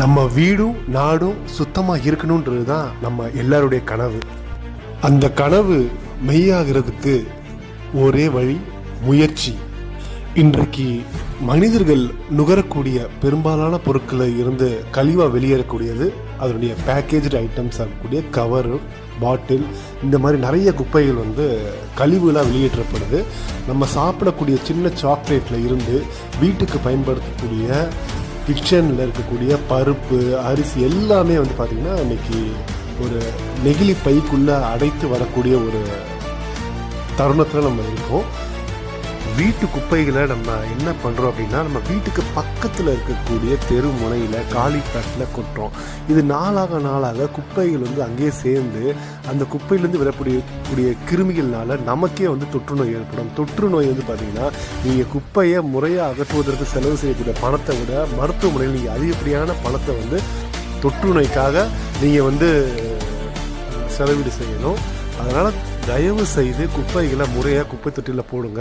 நம்ம வீடும் நாடும் சுத்தமாக இருக்கணுன்றது தான் நம்ம எல்லாருடைய கனவு. அந்த கனவு மெய்யாகிறதுக்கு ஒரே வழி முயற்சி. இன்றைக்கு மனிதர்கள் நுகரக்கூடிய பெரும்பாலான பொருட்களை இருந்து கழிவாக வெளியேறக்கூடியது அதனுடைய பேக்கேஜ்டு ஐட்டம்ஸ் இருக்கக்கூடிய கவரு பாட்டில் இந்த மாதிரி நிறைய குப்பைகள் வந்து கழிவுகளாக வெளியேற்றப்படுது. நம்ம சாப்பிடக்கூடிய சின்ன சாக்லேட்டில் இருந்து வீட்டுக்கு பயன்படுத்தக்கூடிய கிச்சனில் இருக்கக்கூடிய பருப்பு அரிசி எல்லாமே வந்து பார்த்திங்கன்னா இன்னைக்கு ஒரு நெகிழி பைக்குள்ளே அடைத்து வரக்கூடிய ஒரு தருணத்தில் நம்ம இருக்கோம். வீட்டு குப்பைகளை நம்ம என்ன பண்ணுறோம் அப்படின்னா நம்ம வீட்டுக்கு பக்கத்தில் இருக்கக்கூடிய தெரு முனையில் காலி தட்டில் கொட்டுறோம். இது நாளாக நாளாக குப்பைகள் வந்து அங்கேயே சேர்ந்து அந்த குப்பையிலேருந்து விடக்கூடிய கூடிய கிருமிகள்னால நமக்கே வந்து தொற்று நோய் ஏற்படும். தொற்று நோய் வந்து பார்த்திங்கன்னா நீங்கள் குப்பையை முறையாக அகற்றுவதற்கு செலவு செய்யக்கூடிய பணத்தை விட மருத்துவமனையில் நீங்கள் அதிகப்படியான பணத்தை வந்து தொற்று நோய்க்காக நீங்கள் வந்து செலவீடு செய்யணும். அதனால் தயவு செய்து குப்பைகளை முறையாக குப்பை தொட்டியில் போடுங்க.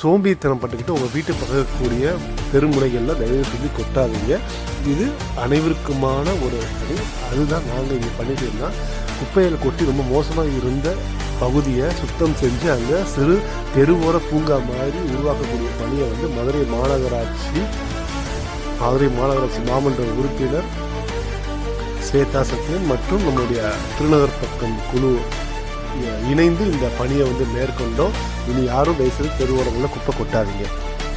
சோம்பேறித்தனம் பட்டுக்கிட்டு உங்கள் வீட்டு பக்கம் இருக்கக்கூடிய தயவு செஞ்சு கொட்டாதீங்க. இது அனைவருக்குமான ஒரு பணி அதுதான் நாங்கள் இங்கே பண்ணிட்டு இருந்தோம். குப்பைகளை கொட்டி ரொம்ப மோசமாக இருந்த பகுதியை சுத்தம் செஞ்சு அங்கே சிறு தெருவோர பூங்கா மாதிரி உருவாக்கக்கூடிய பணியை வந்து மதுரை மாநகராட்சி மதுரை மாநகராட்சி மாமன்ற உறுப்பினர் ஸ்வேதா சத்யன் மற்றும் நம்முடைய திருநகர் பக்கம் குழு இணைந்து இந்த பணியை வந்து மேற்கொண்டோம். இனி யாரும் தயவுசெய்து தெருவோரங்களில் குப்பை கொட்டாதீங்க.